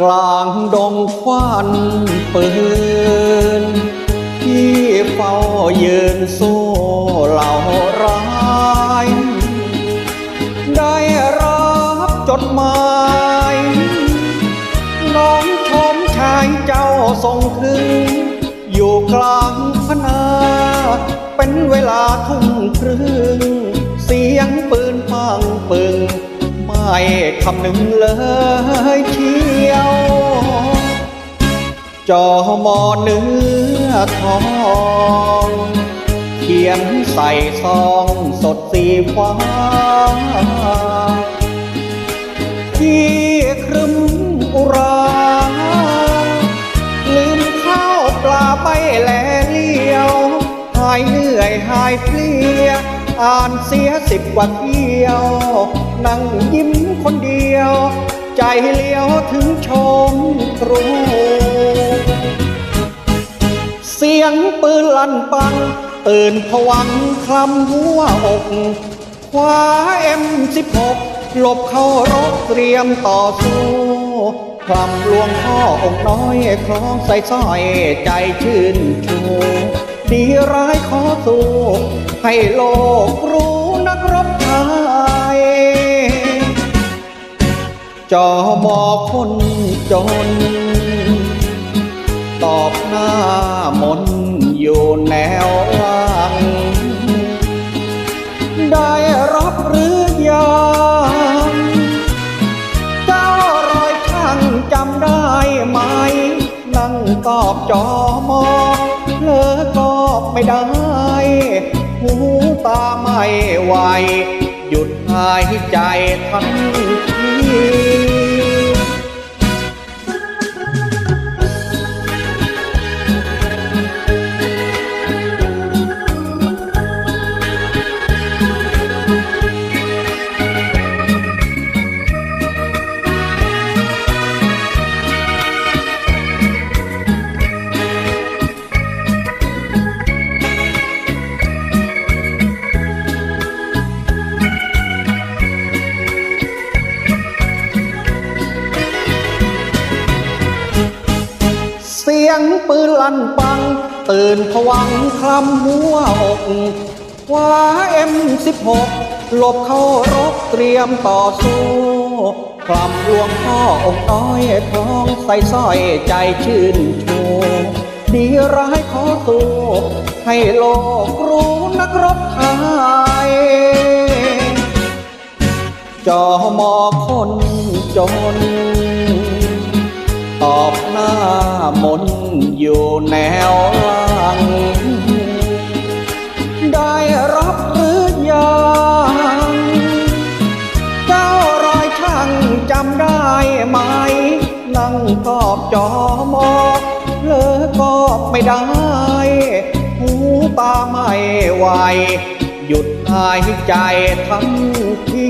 กลางดงควันปืน ที่เฝ้ายืนสู้เหล่าร้าย ได้รับจดหมาย น้องชมชายเจ้าทรงคืนอยู่กลางพนา เป็นเวลาทุ่มครึ่ง เสียงปืนปังปึง ไม่คำหนึ่งเลยเชียว จอมอเนื้อทอง เขียนใส่ซองสดสีฟ้า ที่ครึมอุราลืมข้าวปลาไปแลเลี้ยว หายเหนื่อยหายเพลีย อ่านเสียสิบกว่าเที่ยว นั่งยิ้มคนเดียว ใจเลี้ยวถึงชมครูเสียงปืนลั่นปัง ตื่นผวังคลำหัวอกคว้าเอ็มสิบหกหลบเข้ารบเตรียมต่อสู้คลำลวงพ่อองค์น้อยคล้องใส่สร้อยใจชื่นชู ดีร้ายขอสู้ให้โลกรู้นักรบไทยจอมอคนจน ตอบหน้ามนอยู่แนวหลังได้รับหรือยังเจ้ารอยช่างจำได้ไหมนั่งตอบจอมอ ไม่ได้ หูตาไม่ไหว หยุดหายใจทันที ยงปืนลั่นปัง ตื่นผวังคลำหัวอกคว้าเอ็มสิบหกหลบเข้ารบเตรียมต่อสู้คลำลวงพ่อองค์น้อยท้องใส่สร้อยใจชื่นชูดีร้ายขอสู้ให้โลกรู้นักรบไทยจอมอคนจน มนอยู่แนวหลังได้รับหรือยังเจ้ารอยช่างจำได้ไหม นั่งตอบจอมอกเลอก็ไม่ได้ หูตาไม่ไหว หยุดหายใจทันที